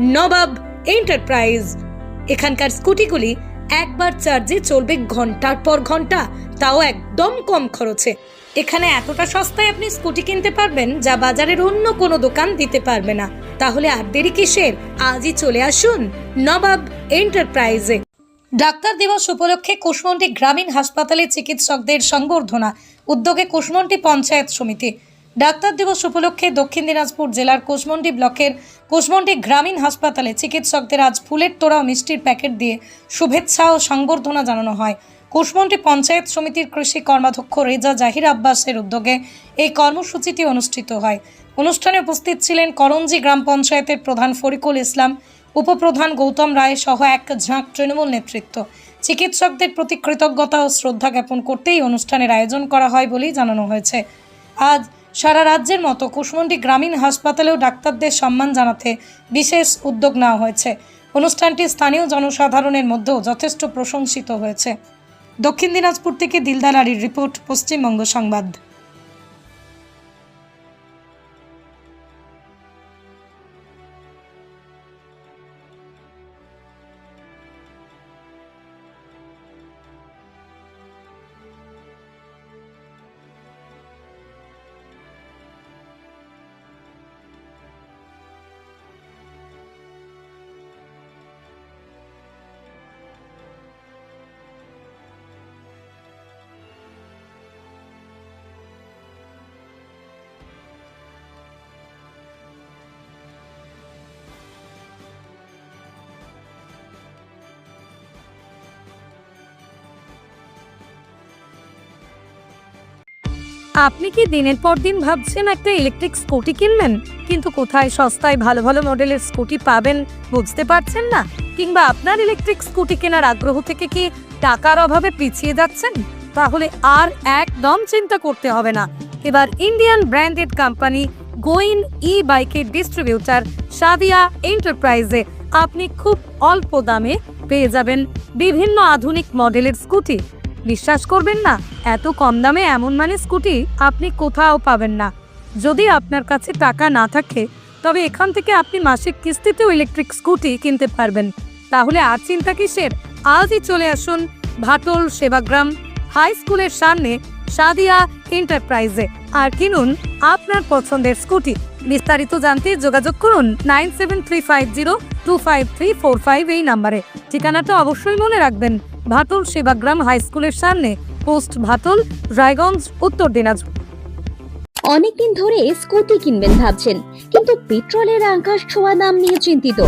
নবাব enterprise. এখানকার স্কুটিগুলি একবার চার্জে চলবে ঘণ্টার পর ঘণ্টা, তাও একদম কম খরচে। এখানে এতটা সস্তায় আপনি স্কুটি কিনতে পারবেন যা বাজারের অন্য কোনো দোকান দিতে পারবে না। তাহলে আর দেরি কিসের? আজই চলে আসুন নবাব এন্টারপ্রাইজে। ডাক্তার দিবস উপলক্ষে কুশমন্ডি গ্রামীণ হাসপাতালে চিকিৎসকদের সংবর্ধনা। উদ্যোগে কুশমন্ডি পঞ্চায়েত সমিতি। ডাক্তার দিবস উপলক্ষে দক্ষিণ দিনাজপুর জেলার কুশমন্ডি ব্লকের কুশমন্ডি গ্রামীণ হাসপাতালে চিকিৎসকদের আজ ফুলের তোড়া ও মিষ্টির প্যাকেট দিয়ে শুভেচ্ছা ও সংবর্ধনা জানানো হয়। কুশমন্ডি পঞ্চায়েত সমিতির কৃষি কর্মাধ্যক্ষ রেজা জাহির আব্বাসের উদ্যোগে এই কর্মসূচিটি অনুষ্ঠিত হয়। অনুষ্ঠানে উপস্থিত ছিলেন করঞ্জি গ্রাম পঞ্চায়েতের প্রধান ফরিকুল ইসলাম, উপপ্রধান গৌতম রায় সহ এক ঝাঁক তৃণমূল নেতৃত্ব। চিকিৎসকদের প্রতি কৃতজ্ঞতা ও শ্রদ্ধা জ্ঞাপন করতেই অনুষ্ঠানের আয়োজন করা হয় বলেই জানানো হয়েছে। আজ সারা রাজ্যের মতো কুশমন্ডি গ্রামীণ হাসপাতালেও ডাক্তারদের সম্মান জানাতে বিশেষ উদ্যোগ নেওয়া হয়েছে। অনুষ্ঠানটি স্থানীয় জনসাধারণের মধ্যেও যথেষ্ট প্রশংসিত হয়েছে। দক্ষিণ দিনাজপুর থেকে দিলদার আলীর রিপোর্ট, পশ্চিমবঙ্গ সংবাদ। আপনি কি দিনের পর দিন ভাবছেন একটা ইলেকট্রিক স্কুটি কিনবেন? কিন্তু কোথায় সস্তায় ভালো ভালো মডেলের স্কুটি পাবেন বুঝতে পারছেন না? কিংবা আপনার ইলেকট্রিক স্কুটি কেনার আগ্রহ থেকে কি টাকার অভাবে পিছিয়ে যাচ্ছেন? তাহলে আর একদম চিন্তা করতে হবে না। এবার Indian branded company going e বাইকের ডিস্ট্রিবিউটার সাদিয়া এন্টারপ্রাইজে আপনি খুব অল্প দামে পেয়ে যাবেন বিভিন্ন আধুনিক মডেলের স্কুটি বিশ্বাস করবেন না, এত কম দামে এমন মানে স্কুটি আপনি কোথাও পাবেন না। যদি আপনার কাছে টাকা না থাকে, তবে এখান থেকে আপনি মাসিক কিস্তিতেও ইলেকট্রিক স্কুটি কিনতে পারবেন। তাহলে আর চিন্তা কিসের? আজই চলে আসুন ভাটল সেবাগ্রাম হাই স্কুলের সামনে সাদিয়া এন্টারপ্রাইজে, আর কিনুন আপনার পছন্দের স্কুটি। বিস্তারিত জানতে যোগাযোগ করুন nine seven three five zero two five three four five এই নাম্বারে। ঠিকানাটা অবশ্যই মনে রাখবেন, ভাটল সেবাগ্রাম হাই স্কুলের সামনে, পোস্ট ভাটল, রায়গঞ্জ, উত্তর দিনাজপুর। অনেকদিন ধরে স্কুটি কিনবেন ভাবছেন, কিন্তু পেট্রোলের আকাশ ছোঁয়া দাম নিয়ে চিন্তিত।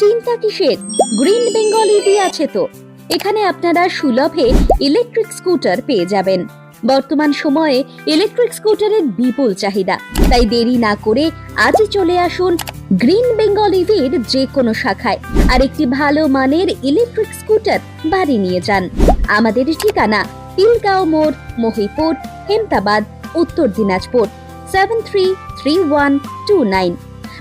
চিন্তা কিসের? গ্রিন বেঙ্গল ইভি আছে তো। এখানে আপনারা সুলভে ইলেকট্রিক স্কুটার পেয়ে যাবেন। বর্তমান সময়ে ইলেকট্রিক স্কুটারের বিপুল চাহিদা। তাই দেরি না করে আজই চলে আসুন গ্রিন বেঙ্গল ইভির যে কোনো শাখায় আর একটি ভালো মানের ইলেকট্রিক স্কুটার বাড়ি নিয়ে যান। আমাদের ঠিকানা তিলগাঁও মোড়, Mahipur, Hemtabad, Uttar Dinajpur seven three three one two nine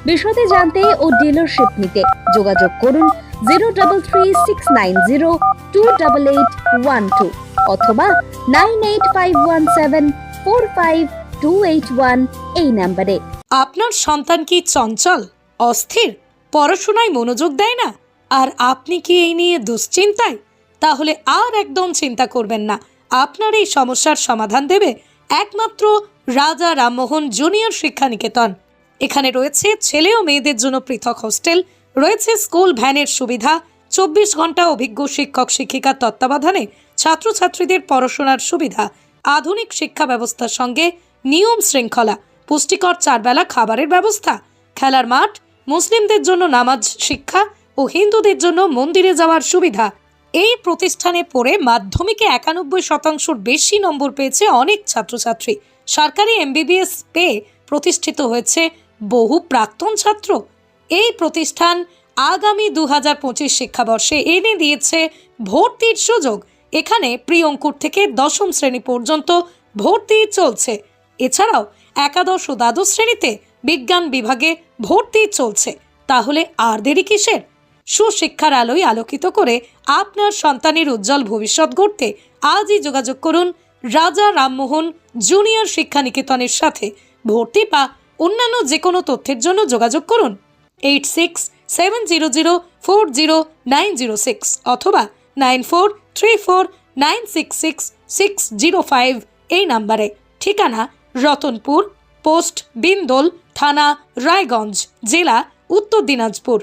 বিশদে জানতে ও ডিলারশিপ নিতে যোগাযোগ করুন zero double three six nine zero two double eight one two অথবা nine eight five one seven four five two eight one এই নাম্বারে। আপনার সন্তান কি চঞ্চল, অস্থির, পড়াশোনায় মনোযোগ দেয় না? আর আপনি কি এই নিয়ে দুশ্চিন্তায়? তাহলে আর একদম চিন্তা করবেন না। আপনার এই সমস্যার সমাধান দেবে একমাত্র রাজা রামমোহন জুনিয়র শিক্ষা নিকেতন এখানে রয়েছে ছেলে ও মেয়েদের জন্য পৃথক হোস্টেল, রয়েছে স্কুল ভ্যানের সুবিধা চব্বিশ ঘণ্টা অভিজ্ঞ শিক্ষক, শিক্ষিকার তত্ত্বাবধানে ছাত্রছাত্রীদের পড়াশোনার সুবিধা, আধুনিক শিক্ষা ব্যবস্থার সঙ্গে নিয়ম শৃঙ্খলা, পুষ্টিকর চারবেলা খাবারের ব্যবস্থা, খেলার মাঠ, মুসলিমদের জন্য নামাজ শিক্ষা ও হিন্দুদের জন্য মন্দিরে যাওয়ার সুবিধা। এই প্রতিষ্ঠানে পড়ে মাধ্যমিকে একানব্বই শতাংশের বেশি নম্বর পেয়েছে অনেক ছাত্রছাত্রী। সরকারি এমবিবিএস পেয়ে প্রতিষ্ঠিত হয়েছে বহু প্রাক্তন ছাত্র। এই প্রতিষ্ঠান আগামী দু হাজার পঁচিশ শিক্ষাবর্ষে এনে দিয়েছে ভর্তির সুযোগ। এখানে প্রি অঙ্কুর থেকে দশম শ্রেণি পর্যন্ত ভর্তি চলছে। এছাড়াও একাদশ ও দ্বাদশ শ্রেণীতে বিজ্ঞান বিভাগে ভর্তি চলছে। তাহলে আর দেরি কিসের? সুশিক্ষার আলোয় আলোকিত করে আপনার সন্তানের উজ্জ্বল ভবিষ্যৎ গড়তে আজই যোগাযোগ করুন রাজা রামমোহন জুনিয়র শিক্ষা নিকেতনের সাথে। ভর্তি বা অন্যান্য যে কোনো তথ্যের জন্য যোগাযোগ করুন। Eight six seven zero zero four zero nine zero six অথবা nine four three four nine six six six zero five এই নাম্বারে। ঠিকানা রতনপুর, পোস্ট বিন্দোল, থানা রায়গঞ্জ, জেলা উত্তর দিনাজপুর।